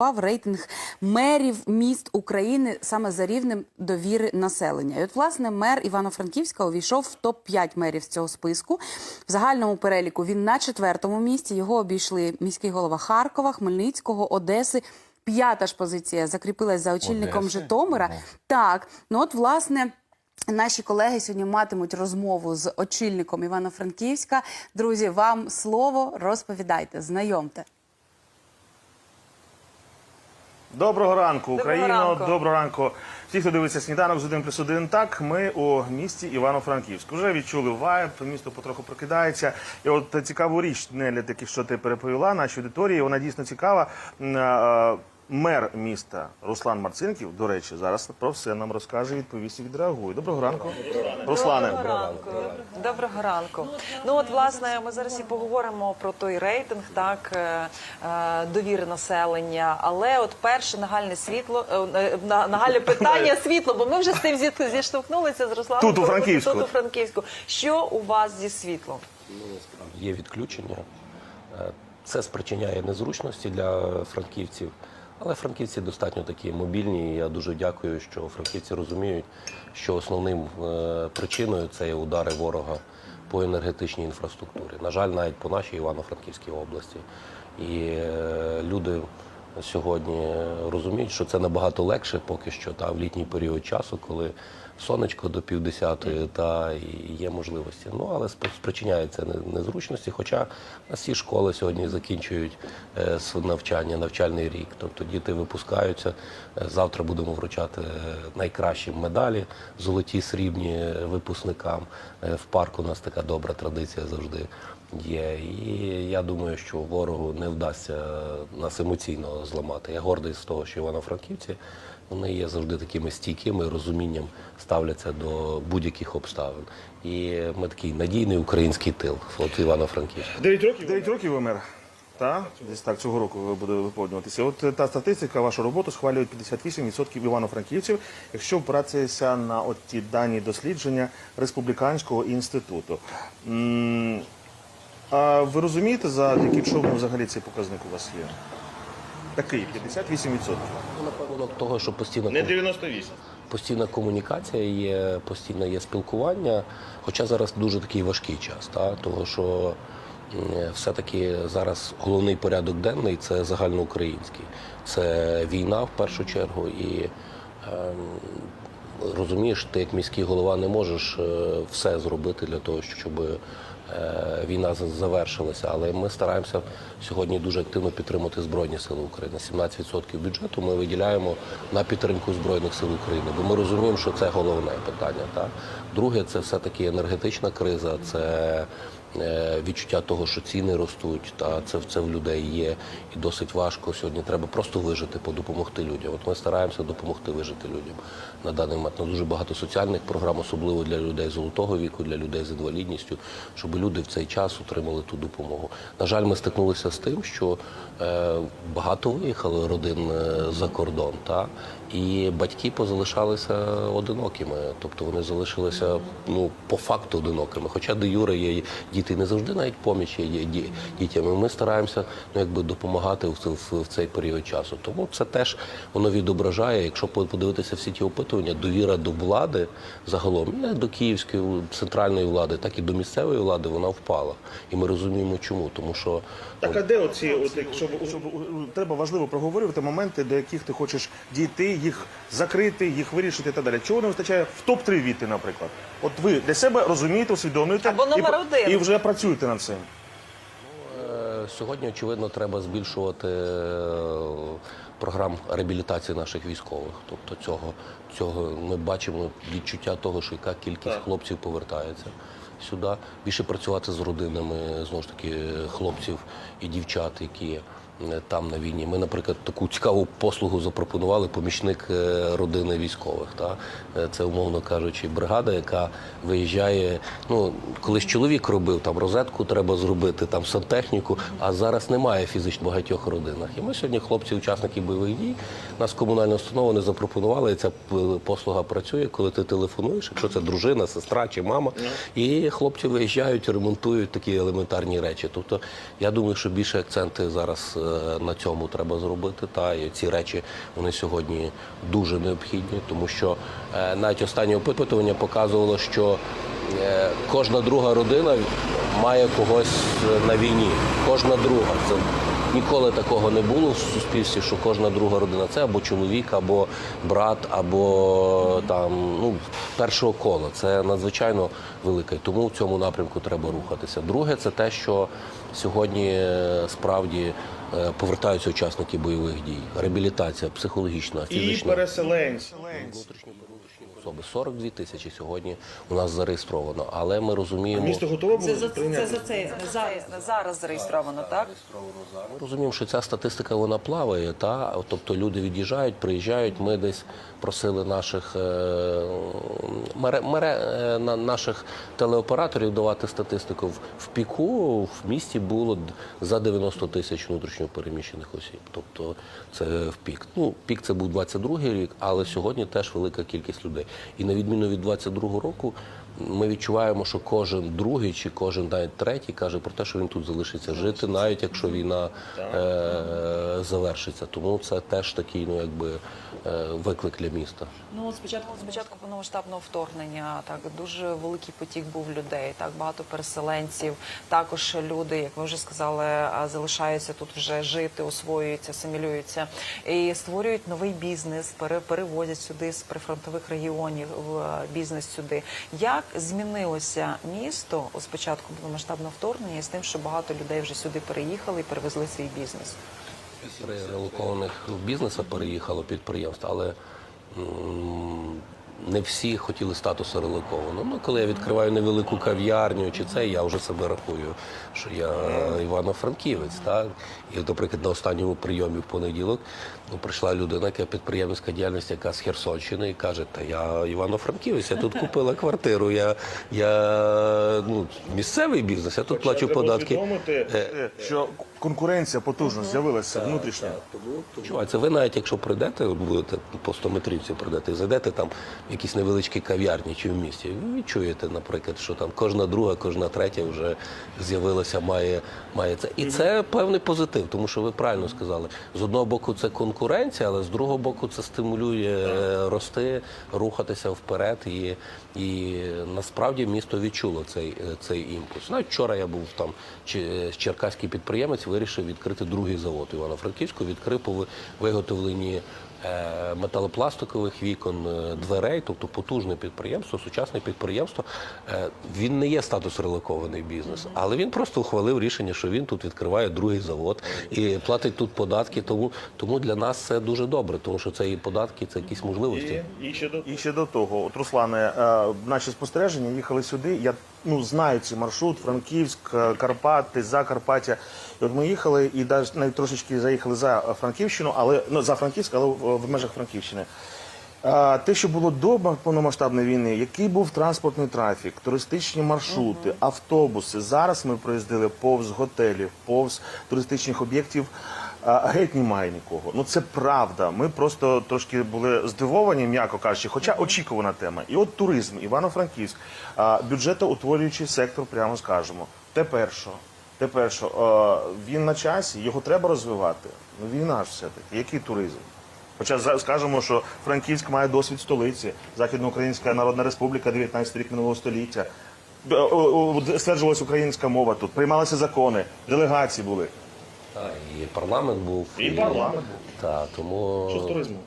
впав рейтинг мерів міст України саме за рівнем довіри населення. І от власне мер Івано-Франківська увійшов в топ 5 мерів з цього списку. В загальному переліку він на четвертому місці. Його обійшли міський голова Харкова, Хмельницького, Одеси. П'ята ж позиція закріпилась за очільником Одеси? Житомира. Ага. Так, ну от власне. Наші колеги сьогодні матимуть розмову з очільником Івано-Франківська. Друзі, вам слово розповідайте, знайомте. Доброго ранку, Україно. ранку. Доброго ранку. Всі, хто дивиться сніданок з 1 плюс 1. Так, ми у місті Івано-Франківськ. Вже відчули вайб, місто потроху прокидається. І от цікаву річ, Нелі, таки, що ти переповіла нашій аудиторії, вона дійсно цікава. Мер міста Руслан Марцинків, до речі, зараз про все нам розкаже, відповість і відреагує. Доброго ранку, Руслане. Доброго ранку. Доброго ранку. Ну от власне ми зараз і поговоримо про той рейтинг, так е, е, довіри населення. Але от перше нагальне світло, е, на- нагальне питання світло, бо ми вже з цим зіштовхнулися з Русланом. Тут, у Франківську. Тут у Франківську. Що у вас зі світлом? Є відключення. Це спричиняє незручності для франківців. Але франківці достатньо такі мобільні. і Я дуже дякую, що франківці розуміють, що основним е, причиною це є удари ворога по енергетичній інфраструктурі. На жаль, навіть по нашій Івано-Франківській області. І е, люди сьогодні розуміють, що це набагато легше поки що та в літній період часу, коли сонечко до півдесятої та і є можливості. Ну але сп- спричиняється незручності. Хоча всі школи сьогодні закінчують е, навчання, навчальний рік. Тобто діти випускаються. Е, Завтра будемо вручати е, найкращі медалі, золоті, срібні випускникам. В парку у нас така добра традиція завжди є. І я думаю, що ворогу не вдасться нас емоційно зламати. Я гордий з того, що івано-франківці вони є завжди такими стійкими, розумінням ставляться до будь-яких обставин. І ми такий надійний український тил. От Івано-Франківськ. 9 років? 9 років ви мер. Так, десь так цього року буде виповнюватися. От е, та статистика, вашу роботу схвалюють 58% івано-франківців, якщо впиратися на от ті дані дослідження республіканського інституту. М, А ви розумієте, за яким шовном взагалі цей показник у вас є? Такий 58%. Напевно, того, що постійно Не 98%. постійна комунікація є, постійне є спілкування. Хоча зараз дуже такий важкий час, та? того що все-таки зараз головний порядок денний це загальноукраїнський. Це війна в першу чергу і. ем, Розумієш, ти як міський голова не можеш е, все зробити для того, щоб е, війна завершилася. Але ми стараємося сьогодні дуже активно підтримати Збройні Сили України. 17% бюджету ми виділяємо на підтримку Збройних сил України, бо ми розуміємо, що це головне питання. Так? Друге, це все-таки енергетична криза, це відчуття того, що ціни ростуть, та це, це в людей є і досить важко. Сьогодні треба просто вижити, допомогти людям. От ми стараємося допомогти вижити людям на даний момент. На дуже багато соціальних програм, особливо для людей золотого віку, для людей з інвалідністю, щоб люди в цей час отримали ту допомогу. На жаль, ми стикнулися з тим, що е, багато виїхали родин е, за кордон, та і батьки позалишалися одинокими, тобто вони залишилися ну по факту одинокими. Хоча де Юре є діти, не завжди навіть поміч є ді- дітям. І Ми стараємося ну якби допомагати в, в, в цей період часу. Тому це теж воно відображає. Якщо по- подивитися всі ті опитування, довіра до влади загалом не до київської центральної влади, так і до місцевої влади вона впала. І ми розуміємо, чому, тому що Так, а де оці, от, якщо б- щоб, треба важливо проговорювати моменти, до яких ти хочеш дійти, їх закрити, їх вирішити і так далі. Чого не вистачає в топ-3 віти, наприклад? От ви для себе розумієте, усвідомлюєте Або номер і, один. і вже працюєте над цим. Е, Сьогодні, очевидно, треба збільшувати е, програм реабілітації наших військових. Тобто цього, цього ми бачимо відчуття того, що яка кількість хлопців повертається сюди. Більше працювати з родинами знову ж таки хлопців і дівчат, які е, там на війні. Ми, наприклад, таку цікаву послугу запропонували помічник е, родини військових. Та? Е, Це, умовно кажучи, бригада, яка виїжджає. Ну, колись чоловік робив, там розетку треба зробити, там сантехніку, а зараз немає фізично в багатьох родинах. І ми сьогодні, хлопці, учасники бойових дій, нас комунальна установа не запропонувала, і ця послуга працює, коли ти телефонуєш, якщо це дружина, сестра чи мама. І хлопці виїжджають, ремонтують такі елементарні речі. Тобто, я думаю, що більше акценти зараз на цьому треба зробити. Та і ці речі вони сьогодні дуже необхідні, тому що е, навіть останнє опитування показувало, що е, кожна друга родина має когось е, на війні. Кожна друга. Це ніколи такого не було в суспільстві, що кожна друга родина це або чоловік, або брат, або там ну першого кола. Це надзвичайно велике. Тому в цьому напрямку треба рухатися. Друге, це те, що сьогодні е, справді е, повертаються учасники бойових дій. Реабілітація психологічна, І фізична переселенці. особи. 42 тисячі сьогодні у нас зареєстровано, але ми розуміємо. Місто готове було Це за прийняти? це за це зараз, зараз зареєстровано, так? Ми розуміємо, що ця статистика вона плаває, та тобто люди від'їжджають, приїжджають. Ми десь просили наших е, мере, мере, е, на- наших телеоператорів давати статистику. В, піку в місті було д- за 90 тисяч внутрішньо переміщених осіб. Тобто це в пік. Ну пік це був 22-й рік, але сьогодні теж велика кількість людей. І на відміну від 22-го року. Ми відчуваємо, що кожен другий чи кожен навіть третій каже про те, що він тут залишиться жити, навіть якщо війна е- завершиться. Тому це теж такий, ну якби е- виклик для міста. Ну спочатку спочатку повномасштабного вторгнення так дуже великий потік був людей, так багато переселенців. Також люди, як ви вже сказали, залишаються тут вже жити, освоюються, асимілюються і створюють новий бізнес, пере- перевозять сюди з прифронтових регіонів в е, бізнес сюди. Як змінилося місто у спочатку повномасштабного вторгнення з тим, що багато людей вже сюди переїхали і перевезли свій бізнес? Три релокованих бізнесу переїхало підприємств, але не всі хотіли статусу релоковано. Ну, коли я відкриваю невелику кав'ярню чи це, я вже себе рахую, що я Івано-Франківець. Так? І, наприклад, на останньому прийомі в понеділок ну, прийшла людина, яка підприємницька діяльність, яка з Херсонщини, і каже, та я Івано-Франківець, я тут купила квартиру, я, я ну, місцевий бізнес, я тут плачу Треба податки. усвідомити, Е, що конкуренція потужно з'явилася внутрішня. Чувайте, ви навіть якщо прийдете, будете по 100 метрівці прийдете і зайдете там якісь невеличкі кав'ярні чи в місті, ви відчуєте, наприклад, що там кожна друга, кожна третя вже з'явилася, має, має це. І це певний позитив, тому що ви правильно сказали. З одного боку, це конкуренція, але з другого боку, це стимулює е, рости, рухатися вперед. І, і насправді місто відчуло цей, е, цей імпульс. Навіть вчора я був там, чи- черкаський підприємець вирішив відкрити другий завод Івано-Франківську, відкрив по виготовленні е, металопластикових вікон, е, дверей, тобто потужне підприємство, сучасне підприємство. Е, Він не є статус релокований бізнес, але він просто ухвалив рішення, що він тут відкриває другий завод і платить тут податки. Тому, тому для нас це дуже добре, тому що це і податки, це якісь можливості. І ще до і ще до того, от Руслане, е, наші спостереження їхали сюди. Я ну знаю цей маршрут, Франківськ, е, Карпати, Закарпаття. І от ми їхали і навіть трошечки заїхали за Франківщину, але ну за Франківськ, але в, в межах Франківщини. Те, що було до повномасштабної війни, який був транспортний трафік, туристичні маршрути, автобуси. Зараз ми проїздили повз готелів, повз туристичних об'єктів. А, Геть немає нікого. Ну це правда. Ми просто трошки були здивовані, м'яко кажучи, хоча очікувана тема. І от туризм, Івано-Франківськ, бюджетоутворюючий сектор, прямо скажемо. Тепер що? Тепер що? А, Він на часі, його треба розвивати. Ну війна ж все-таки. Який туризм? Хоча скажемо, що Франківськ має досвід столиці, Західноукраїнська Народна Республіка, 19 рік минулого століття. Стверджувалась українська мова тут, приймалися закони, делегації були. Так, і парламент був. І парламент був. Так, тому Що з туризмом?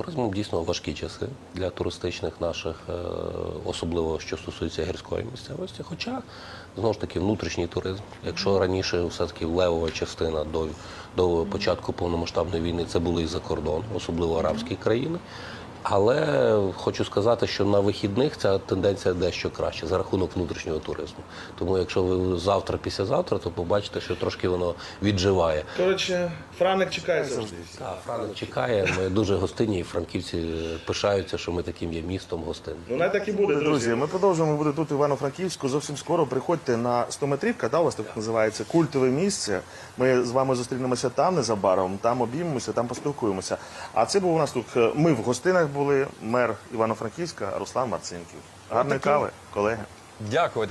Туризмом дійсно важкі часи для туристичних наших, е, особливо що стосується гірської місцевості. Хоча знову ж таки внутрішній туризм. Якщо раніше все-таки левова частина до, до початку повномасштабної війни це були і за кордон, особливо арабські країни. Але хочу сказати, що на вихідних ця тенденція дещо краще за рахунок внутрішнього туризму. Тому якщо ви завтра, післязавтра, то побачите, що трошки воно відживає. Коротше, Франик чекає завжди. Так, Франк чекає. Ми дуже гостинні, і франківці пишаються, що ми таким є містом гостинним. Ну, най так і буде, друзі. Ми продовжуємо бути тут Івано-Франківську. Зовсім скоро приходьте на 100 метрівка, да, у вас так називається культове місце. Ми з вами зустрінемося там незабаром, там обіймемося, там поспілкуємося. А це був у нас тут. е, Ми в гостинах були. Мер Івано-Франківська Руслан Марцинків. Гарної кави, колеги. Дякую.